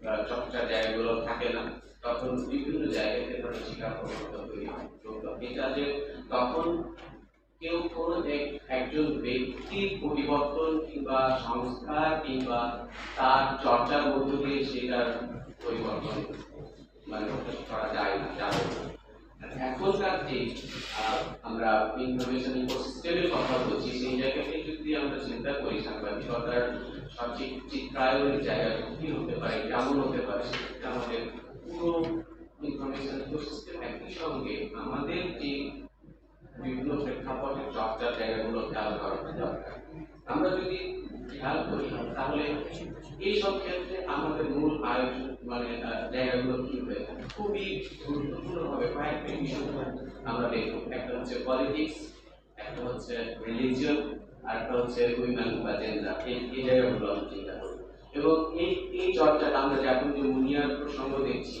আহ, চর্চার জায়গাগুলো থাকে না তখন বিভিন্ন জায়গাতে শিকার তৈরি তো এটা যে তখন কেউ কোনো এক- একজন ব্যক্তির পরিবর্তন কিংবা সংস্থা কিংবা তার চর্চার মধ্য দিয়ে সেটার পরিবর্তন মানে করা যায় না যাবে না। এখনকার যে আমরা ইনফরমেশন ইকোসিস্টেমের কথা বলছি, সেই জায়গা থেকে যদি আমরা চিন্তা করি সাংবাদিকতার সঠিক চিত্রায়নের জায়গা কি হতে পারে, কেমন হতে পারে, সেক্ষেত্রে আমাদের পুরো ইনফরমেশন ইকোসিস্টেম একই সঙ্গে আমাদের যে বিভিন্ন প্রেক্ষাপটের চর্চার জায়গাগুলো খেয়াল করাটা দরকার। আমরা যদি খেয়াল করি তাহলে এই সব ক্ষেত্রে আমাদের মূল আয়োজন মানে জায়গাগুলো কি হয়ে থাকে? খুবই গুরুত্বপূর্ণভাবে কয়েকটি বিষয় আমরা দেখব। একটা হচ্ছে পলিটিক্স একটা হচ্ছে রিলিজিয়ন আর হচ্ছে উইমেন বা জেন্ডার এই জায়গাগুলো আমরা চিন্তা করি। এবং এই এই চর্চাটা আমরা যে এখন যে মুনিয়ার প্রসঙ্গ দেখছি।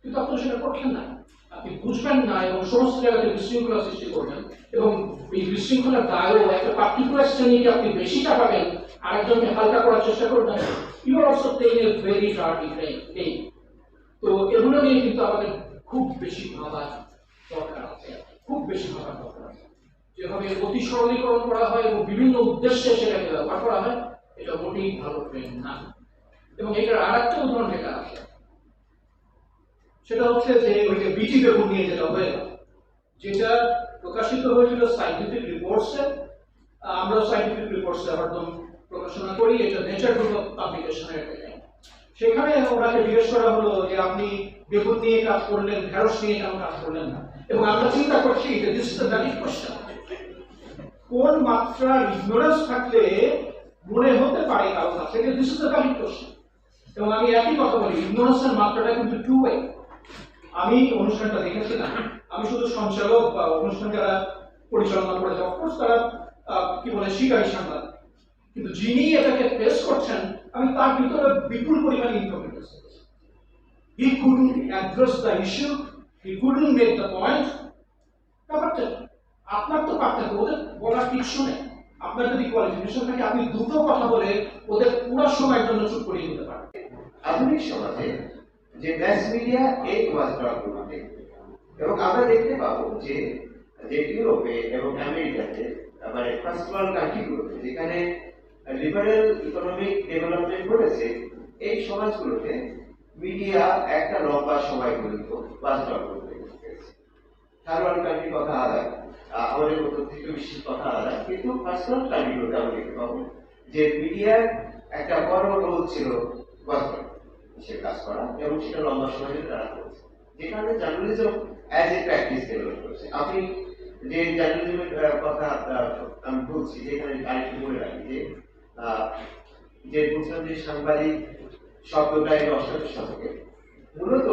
কিন্তু আপনি সেটা করছেন না। আপনি বুঝবেন না এবং সমস্ত জায়গাতে বিশৃঙ্খলা সৃষ্টি করবেন এবং এই বিশৃঙ্খলার দায়ও একটা পার্টিকুলার শ্রেণীকে আপনি বেশি চাপাবেন, আরেকজনকে হালকা করার চেষ্টা করবেন। You are also taking a very hard এই তো এগুলো নিয়ে কিন্তু আমাদের খুব বেশি ভাবার দরকার আছে, খুব বেশি ভাবার দরকার আছে। যেভাবে অতি সরলীকরণ করা হয় এবং বিভিন্ন উদ্দেশ্যে সেটাকে ব্যবহার করা হয়, এটা মোটেই ভালো ট্রেন্ড না। এবং এটার আর একটা উদাহরণ যেটা আছে। সেটা হচ্ছে যে ওই যে বিটি বেগুন নিয়ে যেটা হয়ে গেল, যেটা প্রকাশিত হয়েছিল সাইন্টিফিক রিপোর্টসে আমরা সাইন্টিফিক রিপোর্টসে একদম প্রকাশনা করি, এটা নেচার গ্রুপ অফ পাবলিকেশনের সেখানে ওনাকে জিজ্ঞেস করা হলো যে, আপনি বেগুন নিয়ে কাজ করলেন, ঢেঁড়স নিয়ে কেন কাজ করলেন না? এবং আমরা চিন্তা করছি যে দিস ইজ দ্য কোশ্চেন কোন মাত্রার ইগনোরেন্স থাকলে মনে হতে পারে কারও কাছে দিস ইজ দ্য কোশ্চেন এবং আমি একই কথা বলি ইগনোরেন্সের মাত্রাটা কিন্তু টু ওয়ে আমি অনুষ্ঠানটা দেখেছিলাম। আমি শুধু সঞ্চালক বা অনুষ্ঠান যারা পরিচালনা করেছে অফকোর্স তারা কি বলে, শিকারী সাংবাদিক। কিন্তু যিনি এটাকে ফেস করছেন, আমি তার ভিতরে বিপুল পরিমাণে ইনফরমেশন দ্য পয়েন্ট ব্যাপারটা আপনার তো পার্থক্য ওদের বলার কিছু নেই। আপনার যদি কোয়ালিফিকেশন থাকে, আপনি দুটো কথা বলে ওদের পুরো সময়ের জন্য চুপ করিয়ে দিতে পারেন আধুনিক সমাজে যে ম্যাস মিডিয়া এই ওয়াজগুলোতে এবং আমরা দেখতে পাবো যে যে ইউরোপে এবং আমেরিকাতে মানে ফার্স্ট ওয়ার্ল্ড কান্ট্রিগুলোতে যেখানে লিবারেল ইকোনমিক ডেভেলপমেন্ট ঘটেছে, এই সমাজগুলোতে মিডিয়া একটা লম্বা সময় পর্যন্ত বাস্তব করতে থার্ড ওয়ার্ল্ড কান্ট্রির কথা আলাদা আমাদের মতো তৃতীয় বিশ্বের কথা আলাদা, কিন্তু ফার্স্ট ওয়ার্ল্ড কান্ট্রিগুলোতে আমরা দেখতে পাবো যে মিডিয়ার একটা বড় রোল ছিল বাস্তব সে কাজ করা এবং সেটা লম্বা সময় ধরে তারা করেছে। যেখানে journalism as a practice develop করেছে। আপনি যে জার্নালিজমের কথা আমি বলছি যেখানে আরেকটু বলে রাখি যে যে বলছিলাম যে সাংবাদিক শব্দটা এই অষ্টাদশ শতকে মূলত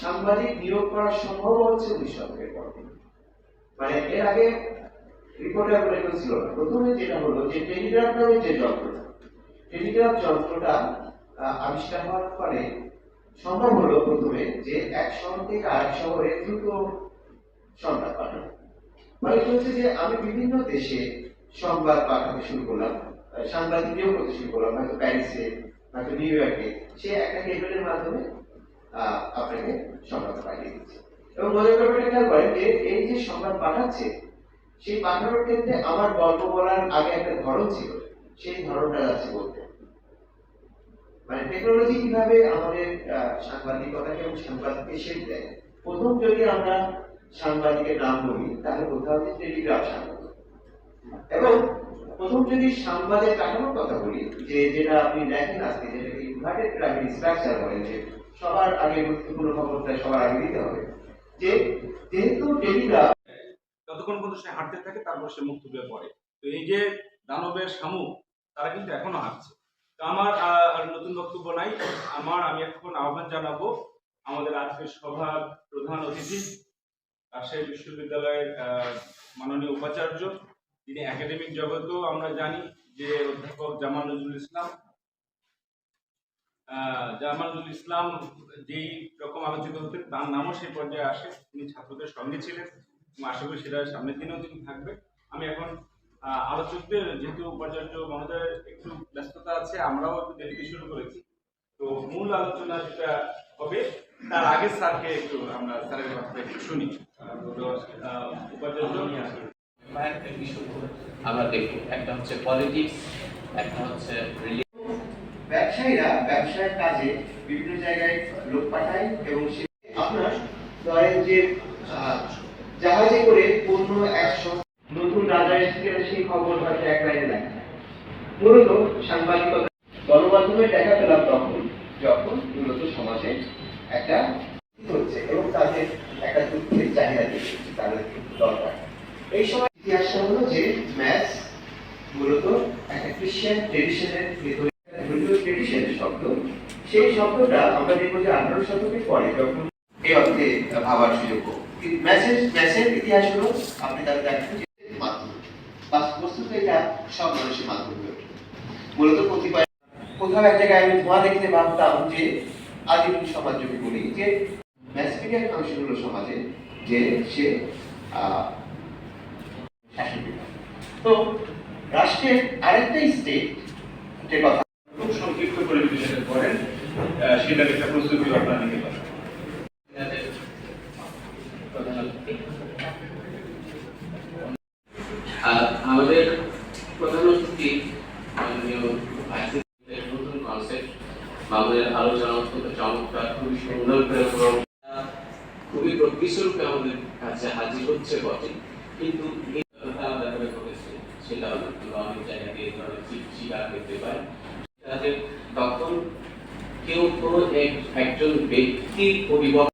সাংবাদিক নিয়োগ করা সম্ভব হচ্ছে উনিশ শতকের পর মানে এর আগে রিপোর্টার বলে ছিল না। প্রথমে যেটা হলো যে টেলিগ্রাফ নামে যে যন্ত্রটা টেলিগ্রাফ যন্ত্রটা আবিষ্কার হওয়ার ফলে সম্ভব হলো প্রথমে যে এক শহর থেকে আরেক শহরে দ্রুত সংবাদ পাঠানো। কি হচ্ছে যে আমি বিভিন্ন দেশে সংবাদ পাঠাতে শুরু করলাম আহ, সাংবাদিক করতে শুরু করলাম হয়তো প্যারিসে হয়তো নিউ ইয়র্কে। সে একটা কেবলের মাধ্যমে আপনাকে সংবাদ পাঠিয়ে দিচ্ছে। এবং মজার ব্যাপারটা খেয়াল করেন যে এই যে সংবাদ পাঠাচ্ছে সেই পাঠানোর ক্ষেত্রে আমার গল্প বলার আগে একটা ধরন ছিল সেই ধরনটা যাচ্ছে বলতে। মানে টেকনোলজি কীভাবে আমাদের সাংবাদিকতাকে এবং সাংবাদিককে শেপ দেয়? প্রথম যদি আমরা সাংবাদিকের নাম বলি, তাহলে বলতে হবে টেলিগ্রাফ সাংবাদিক। এবং প্রথম যদি সাংবাদের কাঠামোর কথা বলি, যে যেটা আপনি দেখেন আজকে যেটাকে ইনভার্টেড গ্রাফিক স্ট্রাকচার যে সবার আগে গুরুত্বপূর্ণ খবরটা সবার আগে দিতে হবে, যে যেহেতু টেলিগ্রাফ যতক্ষণ পর্যন্ত সে হাঁটতে থাকে, তারপর সে মুক্ত হয়ে পড়ে। তো এই যে দানবের শামুক, তারা কিন্তু এখনও হাঁটছে। আমার নতুন বক্তব্য নাই। আমার আমি এখন আহ্বান জানাব আমাদের আজকের সভার প্রধান অতিথি রাজশাহী বিশ্ববিদ্যালয়ের মাননীয় উপাচার্য। তিনি একাডেমিক জগতেও আমরা জানি যে অধ্যাপক জামাল নজরুল ইসলাম আহ, জামালুল ইসলাম যেই রকম আলোচিত হতেন তার নামও সেই পর্যায়ে আসে। তিনি ছাত্রদের সঙ্গে ছিলেন আশা করি সেটা সামনের দিনেও তিনি থাকবে আমি এখন আলোচকদের যেহেতু উপাচার্য মহোদয়ের একটু ব্যস্ততা আছে আমরাও একটু দেরিতে শুরু করেছি। তো মূল আলোচনা যেটা হবে তার আগে স্যারকে একটু আমরা স্যারের কথা একটু শুনি। উপাচার্য নিয়ে আমরা দেখব। একটা হচ্ছে পলিটিক্স একটা হচ্ছে ব্যবসায়ীরা কাজে বিভিন্ন জায়গায় লোক পাঠায় এবং সে আপনার ধরেন যে আহ, জাহাজে করে পণ্য একশো নতুন রাজা এসে খবর হয়তো এক লাইনে লেখা মূলত সাংবাদিকতা গণমাধ্যমে দেখা পেলাম তখন যখন মূলত সমাজে একটা হচ্ছে এবং তাদের একটা তথ্যের চাহিদা বেশি, তাদের দরকার। এই সময় ইতিহাসটা হলো যে ম্যাথ মূলত একটা খ্রিস্টান ট্রেডিশনের ধর্মীয় ট্রেডিশনের শব্দ। সেই শব্দটা আমরা দেখব যে আঠারো শতকের পরে যখন এই অর্থে ভাবার সুযোগ ম্যাচের ম্যাচের ইতিহাস হলো আপনি তাহলে দেখেন যে মাধ্যম বাস- বস্তুত এটা সব মানুষের মাধ্যমে হয়ে। মূলত কতিপয় কোথাও এক জায়গায় আমি ধোঁয়া দেখতে ভাবতাম যে আদিম সমাজ যদি বলি, যে ম্যাসপিরিয়ার ফাংশন হলো সমাজে যে সে শাসন। তো রাষ্ট্রের আরেকটা স্টেট যে কথা খুব সংক্ষিপ্ত করে যদি সেটা করেন আহ, সেটার একটা প্রস্তুতি আপনারা নিতে পারেন আমাদের প্রধান অতিথি নতুন কনসেপ্ট আমাদের আলোচনা অত্যন্ত চমৎকার, খুবই সুন্দর খুবই প্রকৃষ্টরূপে আমাদের কাছে হাজির হচ্ছে বটে, কিন্তু সেটা অনেক জায়গা দিয়ে এই ধরনের শিক- শিকার করতে পারি। সেটা তখন কেউ কোনো একজন ব্যক্তির পরিবর্তন